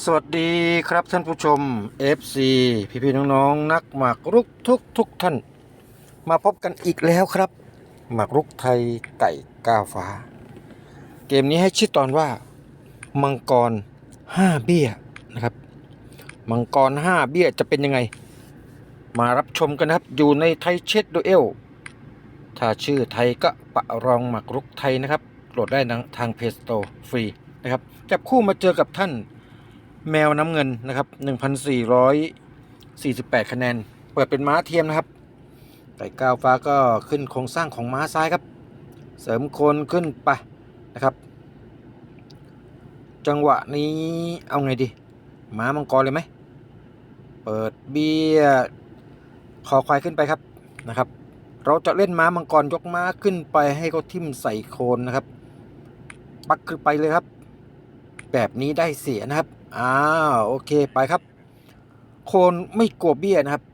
สวัสดีครับท่านผู้ชม FC พี่พี่น้องๆนักหมากรุกทุกทุกท่าน มาพบกันอีกแล้วครับ หมากรุกไทยไก่ก้าวฟ้า เกมนี้ให้ชื่อตอนว่า มังกร5เบี้ยนะครับ มังกร5เบี้ยจะเป็นยังไง มารับชมกันนะครับ อยู่ในไทยเช็ดดูเอลถ้าชื่อไทยก็ปะรองหมากรุกไทยนะครับโหลดได้ทางเพจโตฟรีนะครับจับคู่มาเจอกับท่าน แมวน้ำเงินนะครับ 1,448 คะแนน เปิดเป็นม้าเทียมนะครับไก่ก้าวฟ้าก็ขึ้นโครงสร้างของม้าซ้ายครับ เสริมโคนขึ้นไปนะครับ จังหวะนี้เอาไงดี ม้ามังกรเลยไหม เปิดเบี้ยคอควายขึ้นไปครับนะครับ เราจะเล่นม้ามังกรยกม้าขึ้นไปให้เขาทิ่มใส่โคนนะครับ ปักขึ้นไปเลยครับ แบบนี้ได้เสียนะครับ อ้าวโอเคไปครับ โคนไม่กลัวเบี้ยนะครับ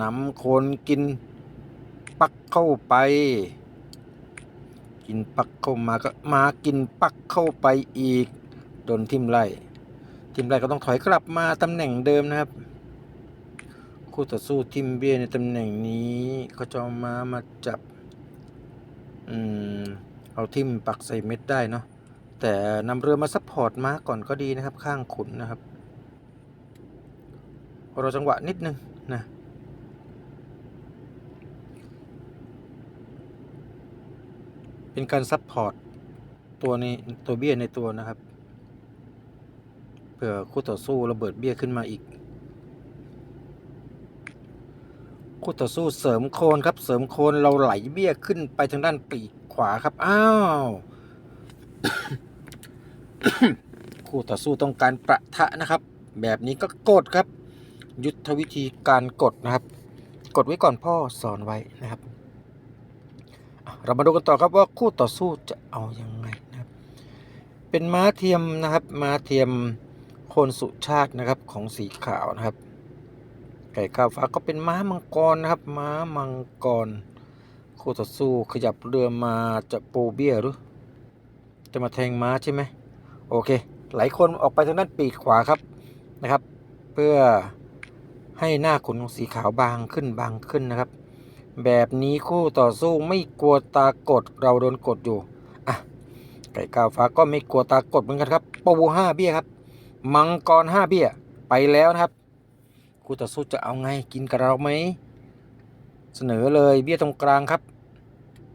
นำโคนกินปักเข้าไป กินปักเข้ามาก็มากินปักเข้าไปอีกโดนทิมไล่ทิมไล่ก็ต้องถอยกลับมาตำแหน่งเดิมนะครับ คู่ต่อสู้ทิมเบี้ยในตำแหน่งนี้เขาจะมามาจับ อืมเอาทิมปักใส่เม็ดได้เนาะ แต่นำเรือมาซัพพอร์ตม้าก่อนก็ดีนะครับ ข้างขุนนะครับรอจังหวะนิดนึงนะเป็นการซัพพอร์ตตัวนี้ตัวเบี้ยในตัวนะครับเผื่อคู่ต่อสู้ระเบิดเบี้ยขึ้นมาอีก คู่ต่อสู้เสริมโคนครับ เสริมโคนเราไหลเบี้ยขึ้นไปทางด้านปีกขวาครับ อ้าว คู่ต่อสู้ต้องการประทะนะครับ แบบนี้ก็กดครับ ยุทธวิธีการกดนะครับ กดไว้ก่อนพ่อสอนไว้นะครับ เรามาดูกันต่อครับว่าคู่ต่อสู้จะเอาอยัางไงนะครับ เป็นม้าเทียมนะครับ ม้าเทียมโคนสุชาตินะครับของสีขาวนะครับไก่ข้าวฟ้าก็เป็นม้ามังกรนะครับ ม้ามังกรคู่ต่อสู้ขยับเรือมาจะปูเบี้ยหรือจะมาแทงม้าใช่ไหม โอเค หลายคนออกไปทางด้านปีกขวาครับนะครับ เพื่อให้หน้าขนของสีขาวบางขึ้นบางขึ้นนะครับ แบบนี้คู่ต่อสู้ไม่กลัวตากดเราโดนกดอยู่อะไก่กาวฟ้าก็ไม่กลัวตากดเหมือนกันครับปูห้าเบี้ยครับมังกรห้าเบี้ยไปแล้วนะครับคู่ต่อสู้จะเอาไงกินกับเราไหมเสนอเลยเบี้ยตรงกลางครับ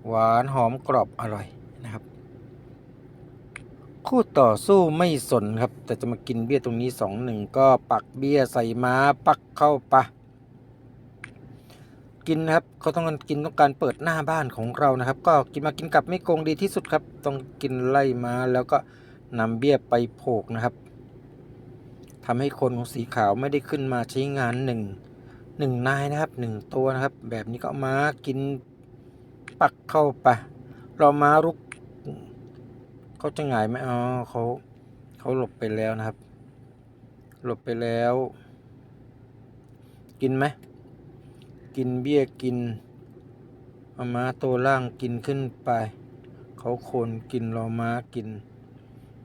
หวานหอมกรอบอร่อยนะครับ คู่ต่อสู้ไม่สนครับ แต่จะมากินเบี้ยตรงนี้สองหนึ่งก็ปักเบี้ยใส่ม้าปักเข้าปะ กินครับเขาต้องการกินต้องการเปิดหน้าบ้านของเรานะครับ ก็กินมากินกลับไม่โกงดีที่สุดครับ ต้องกินไล่ม้าแล้วก็นำเบี้ยไปโผกนะครับทำให้คนของสีขาวไม่ได้ขึ้นมาใช้งานหนึ่งหนึ่งนายนะครับหนึ่งตัวนะครับ แบบนี้ก็ม้ากินปักเข้าไปเราม้ารุก เขาจะหงายไหมอ๋อเขาเขาหลบไปแล้วนะครับ หลบไปแล้ว กินไหมกินเบี้ยกินเอาม้าตัวล่างกินขึ้นไป เขาโคนกินรอม้ากิน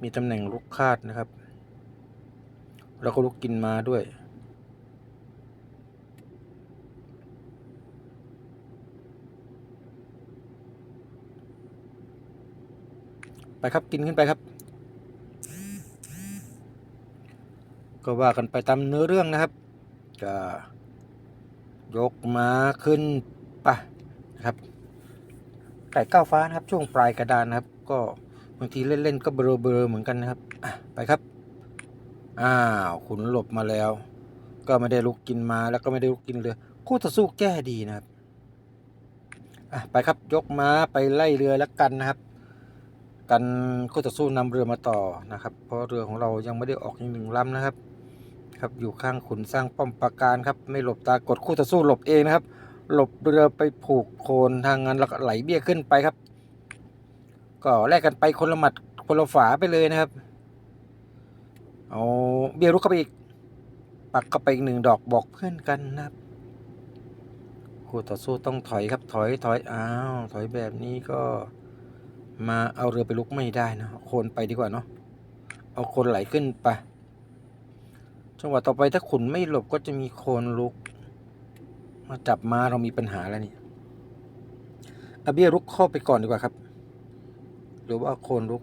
มีตำแหน่งลุกคาดนะครับ แล้วก็ลุกกินมาด้วย ครับกินขึ้นไปครับ ก็ว่ากันไปตามเนื้อเรื่องนะครับก็ยกมาขึ้นไปนะครับไก่ก้าวฟ้านะครับ ช่วงปลายกระดานนะครับ ก็บางทีเล่นๆก็เบลอเบลอเหมือนกันนะครับไปครับ อ้าวขุนหลบมาแล้ว ก็ไม่ได้ลุกกินมาแล้วก็ไม่ได้ลุกกินเรือคู่ต่อสู้แก้ดีนะครับอะไปครับยกม้าไปไล่เรือแล้วกันนะครับ กันคู่ต่อสู้นำเรือมาต่อนะครับ เพราะเรือของเรายังไม่ได้ออกอีกหนึ่งลำนะครับ ครับอยู่ข้างขุนสร้างป้อมปราการครับ ไม่หลบตากดคู่ต่อสู้หลบเองนะครับ หลบเรือไปผูกโคนทางงานแล้วก็ไหลเบี้ยขึ้นไปครับ ก็แลกกันไปคนละหมัดคนละฝาไปเลยนะครับเอาเบี้ยรุกเข้าไปอีกปักเข้าไปอีกหนึ่งดอกบอกเพื่อนกันนะครับคู่ต่อสู้ต้องถอยครับถอยถอยอ้าวถอยแบบนี้ก็ มาเอาเรือไปลุกไม่ได้นะโคนไปดีกว่าเนาะเอาโคนไหลขึ้นไปจังหวะต่อไปถ้าขุนไม่หลบก็จะมีโคนลุก มาจับมาเรามีปัญหาแล้วนี่อาเบียรุกเข้าไปก่อนดีกว่าครับ หรือว่าโคนลุก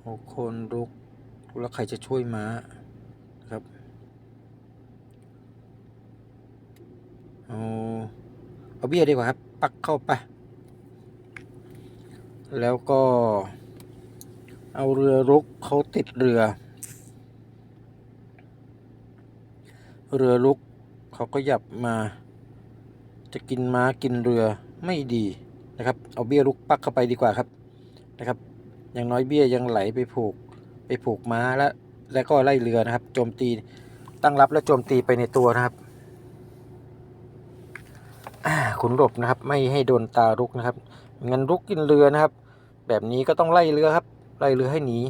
โอโคนลุกแล้วใครจะช่วยม้าครับเอาเอาเบียดีกว่าครับ ปักเข้าไป แล้วก็ เอาเรือรุกเขาติดเรือ เรือลุกเขาก็หยับมา จะกินม้ากินเรือไม่ดีนะครับ เอาเบี้ยลุกปักเข้าไปดีกว่าครับนะครับ อย่างน้อยเบี้ยยังไหลไปผูกไปผูกม้าแล้วแล้วก็ไล่เรือนะครับ โจมตีตั้งรับแล้วโจมตีไปในตัวนะครับขุนหลบนะครับ ไม่ให้โดนตารุกนะครับ งั้นรุกกินเรือนะครับ แบบนี้ก็ต้องไล่เรือครับ ไล่เรือให้หนี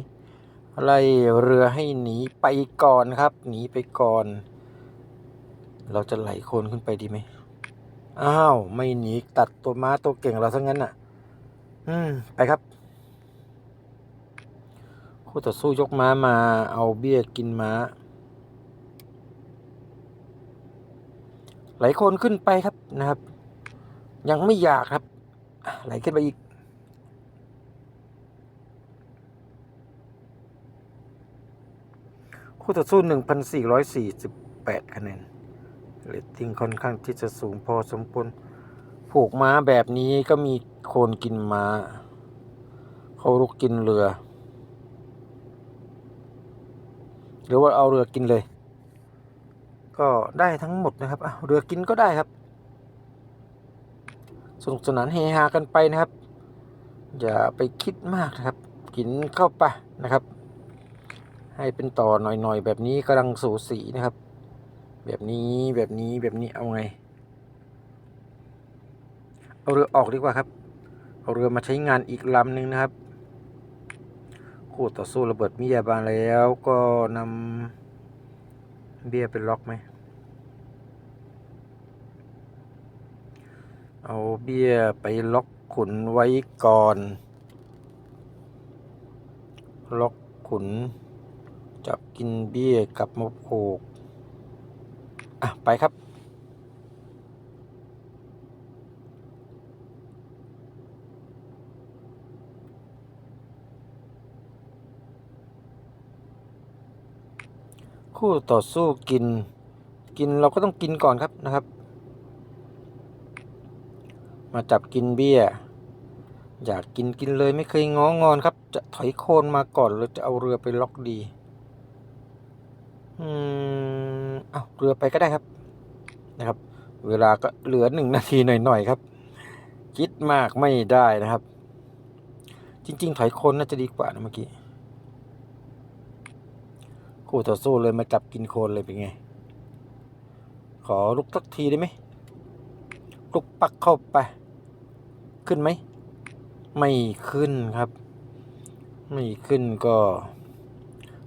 ไล่เรือให้หนีไปก่อนครับ หนีไปก่อน เราจะไหลโคลนขึ้นไปดีไหมอ้าว ไม่หนีตัดตัวม้าตัวเก่งเราซะงั้นอะ อืม ไปครับคู่ต่อสู้ยกม้ามาเอาเบี้ยกินม้า ไหลโคลนขึ้นไปครับนะครับ ยังไม่อยากครับ ไหลขึ้นไปอีก คู่ต่อสู้หนึ่งพันสี่ร้อยสี่สิบแปดคะแนนเรตติ้งค่อนข้างที่จะสูงพอสมควรผูกม้าแบบนี้ก็มีโคนกินม้า เขาลุกกินเรือ หรือว่าเอาเรือกินเลย ก็ได้ทั้งหมดนะครับเรือกินก็ได้ครับ นุกสนานเฮฮากันไปนะครับ อย่าไปคิดมากนะครับ กินเข้าไปนะครับ ให้เป็นต่อหน่อยๆ แบบนี้กำลังสูสีนะครับ แบบนี้แบบนี้แบบนี้เอาไง เอาเรือออกดีกว่าครับ เอาเรือมาใช้งานอีกลำหนึ่งนะครับคู่ต่อสู้ระเบิดมิยาบาลแล้วก็นำเบียร์เป็นล็อกไหม เอาเบี้ยไปล็อกขุนไว้ก่อน ล็อกขุน จับกินเบี้ยกับมาผูกอะ ไปครับ คู่ต่อสู้กิน กินเราก็ต้องกินก่อนครับนะครับ มาจับกินเบี้ย อยากกินกินเลยไม่เคยง้องอนครับ จะถอยโคนมาก่อนหรือจะเอาเรือไปล็อกดี อืมเอาเรือไปก็ได้ครับ นะครับ เวลาก็เหลือหนึ่งนาทีหน่อยๆครับ คิดมากไม่ได้นะครับ จริง ๆ ถอยโคนน่าจะดีกว่านะเมื่อกี้คู่ต่อสู้เลยมาจับกินโคนเลยเป็นไง ขอลุกสักทีได้ไหม ลุกปักเข้าไป ขึ้นไหม ไม่ขึ้นครับ ไม่ขึ้นก็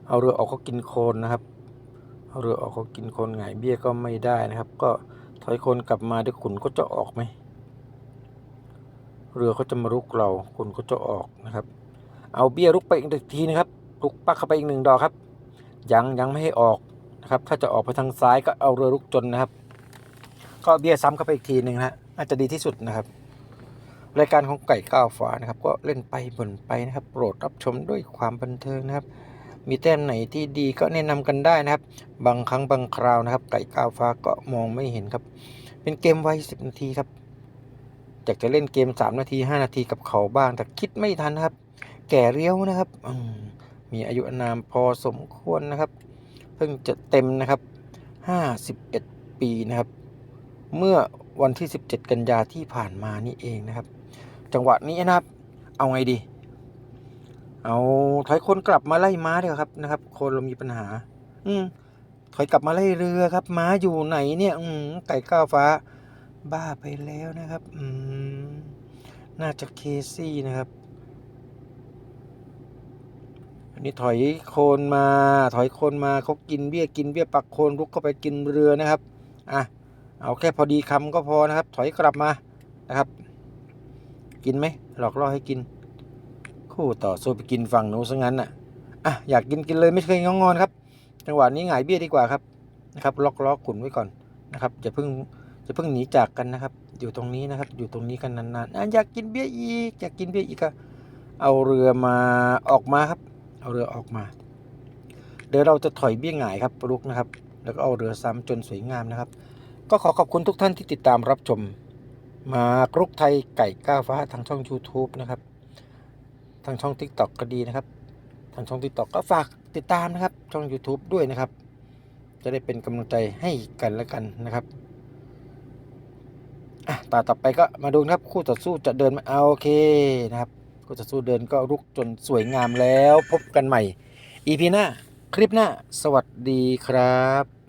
เอาเรือออกก็กินโคนนะครับ เอาเรือออกก็กินโคนหงเบี้ยก็ไม่ได้นะครับ ก็ถอยโคนกลับมาดี๋ยขุนก็จะออกไหม เรือก็จะมารุกเราขุนก็จะออกนะครับ เอาเบี้ยรุกไปอีกทีนะครับรุกปักเข้าไปอีกหนึ่งดอกครับ ยังยังไม่ให้ออกนะครับ ถ้าจะออกไปทางซ้ายก็เอาเรือรุกจนนะครับ ก็เบี้ยซ้ำเข้าไปอีกทีหนึ่งนะฮะน่าจจะดีที่สุดนะครับ รายการของไก่ก้าวฟ้านะครับ ก็เล่นไปบ่นไปนะครับ โปรดรับชมด้วยความบันเทิงนะครับ มีแต้มไหนที่ดีก็แนะนำกันได้นะครับ บางครั้งบางคราวนะครับ ไก่ก้าวฟ้าก็มองไม่เห็นครับ เป็นเกมไว้สิบนาทีครับอยากจะเล่นเกมสามนาทีห้านาทีกับเขาบ้าง แต่คิดไม่ทันครับ แก่เรียวนะครับมมีอายุนามพอสมควรนะครับ เพิ่งจะเต็มนะครับห้าสิบเอ็ดปีนะครับ เมื่อวันที่ 17 กันยาที่ผ่านมานี่เองนะครับ จังหวะนี้นะครับ เอาไงดี เอาถอยคนกลับมาไล่ม้าเดียวครับนะครับ คนเรามีปัญหา อืมถอยกลับมาไล่เรือครับ ม้าอยู่ไหนเนี่ย อืมไก่ก้าวฟ้า บ้าไปแล้วนะครับ อืมน่าจะเคซี่นะครับอันนี้ถอยโคนมา ถอยโคนมาเขากินเบี้ยกินเบี้ยปักโคนลุกเข้าไปกินเรือนะครับ อะ เอาแค่พอดีคำก็พอนะครับ ถอยกลับมานะครับ กินไหมหลอกล่อให้กิน คู่ต่อสู้ไปกินฝั่งหนูซะงั้นน่ะอะอยากกินกินเลยไม่เคยงองอนครับ จังหวะนี้หงายเบี้ยดีกว่าครับนะครับ ล็อกล้อขุนไว้ก่อนนะครับอย่าเพิ่งจะเพิ่งหนีจากกันนะครับ อยู่ตรงนี้นะครับ อยู่ตรงนี้กันนานๆอะอยากกินเบี้ยอีกอยากกินเบี้ยอีกก็เอาเรือมาออกมาครับ เอาเรือออกมา เดี๋ยวเราจะถอยเบี้ยหงายครับลุกนะครับ แล้วก็เอาเรือซ้ำจนสวยงามนะครับ ก็ขอขอบคุณทุกท่านที่ติดตามรับชม มากรุกไทยไก่ก้าวฟ้าทางช่อง YouTube นะครับ ทางช่อง TikTok ก็ดีนะครับ ทางช่อง TikTok ก็ฝากติดตามนะครับ ช่อง YouTube ด้วยนะครับ จะได้เป็นกำลังใจให้กันและกันนะครับอะตาต่อไปก็มาดูนะครับ คู่ต่อสู้จะเดินมาเอาโอเคนะครับคู่ต่อสู้เดินก็รุกจนสวยงามแล้ว พบกันใหม่ EP หน้าคลิปหน้า สวัสดีครับ